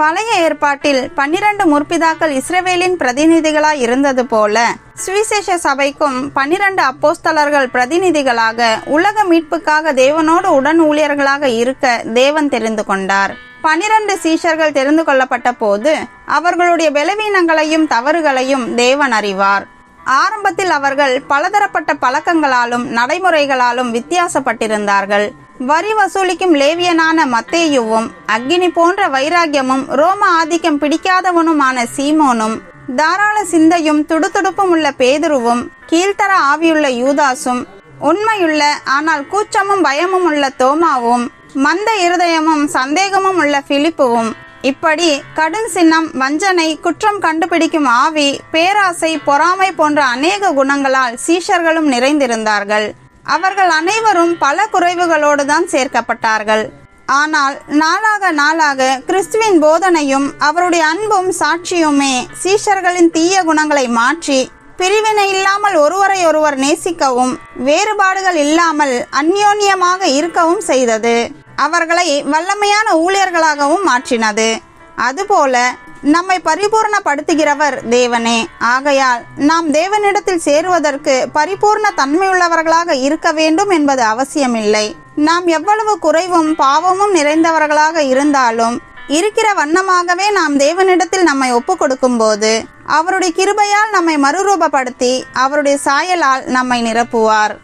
பழைய ஏற்பாட்டில் பன்னிரண்டு முற்பிதாக்கள் இஸ்ரேவேலின் பிரதிநிதிகளாய் இருந்தது போல சுவிசேஷ சபைக்கும் பன்னிரண்டு அப்போஸ்தலர்கள் பிரதிநிதிகளாக உலக மீட்புக்காக தேவனோடு உடன் ஊழியர்களாக இருக்க தேவன் தெரிந்து கொண்டார். பனிரண்டு சீஷர்கள் தெரிந்து கொள்ளப்பட்ட போது அவர்களுடைய பலவீனங்களையும் தவறுகளையும் தேவன் அறிவார். ஆரம்பத்தில் அவர்கள் பலதரப்பட்ட பழக்கங்களாலும் நடைமுறைகளாலும் வித்தியாசப்பட்டிருந்தார்கள். வரி வசூலிக்கும் லேவியனான மத்தேயுவும் அக்னி போன்ற வைராகியமும் ரோம ஆதிக்கம் பிடிக்காதவனுமான சீமோனும் தாராள சிந்தையும் துடுதுடுப்பும் உள்ள பேதுருவும் கீழ்த்தர ஆவியுள்ள யூதாசும் உண்மையுள்ள ஆனால் கூச்சமும் பயமும் உள்ள தோமாவும் மந்த இருதயமும் சந்தேகமும் உள்ள பிலிப்புவும் இப்படி கடும் சின்னம் வஞ்சனை குற்றம் கண்டுபிடிக்கும் ஆவி பேராசை பொறாமை போன்ற அநேக குணங்களால் சீஷர்களும் நிறைந்திருந்தார்கள். அவர்கள் அனைவரும் பல குறைவுகளோடு தான் சேர்க்கப்பட்டார்கள். ஆனால் நாளாக நாளாக கிறிஸ்துவின் போதனையும் அவருடைய அன்பும் சாட்சியுமே சீஷர்களின் தீய குணங்களை மாற்றி பிரிவினை இல்லாமல் ஒருவரை ஒருவர் நேசிக்கவும் வேறுபாடுகள் இல்லாமல் அந்யோன்யமாக இருக்கவும் செய்தது. அவர்களை வல்லமையான ஊழியர்களாகவும் மாற்றினது. அதுபோல நம்மை பரிபூர்ணப்படுத்துகிறவர் தேவனே. ஆகையால் நாம் தேவனிடத்தில் சேருவதற்கு பரிபூர்ண தன்மையுள்ளவர்களாக இருக்க வேண்டும் என்பது அவசியமில்லை. நாம் எவ்வளவு குறைவும் பாவமும் நிறைந்தவர்களாக இருந்தாலும் இருக்கிற வண்ணமாகவே நாம் தேவனிடத்தில் நம்மை ஒப்பு கொடுக்கும்போது அவருடைய கிருபையால் நம்மை மறுரூபப்படுத்தி அவருடைய சாயலால் நம்மை நிரப்புவார்.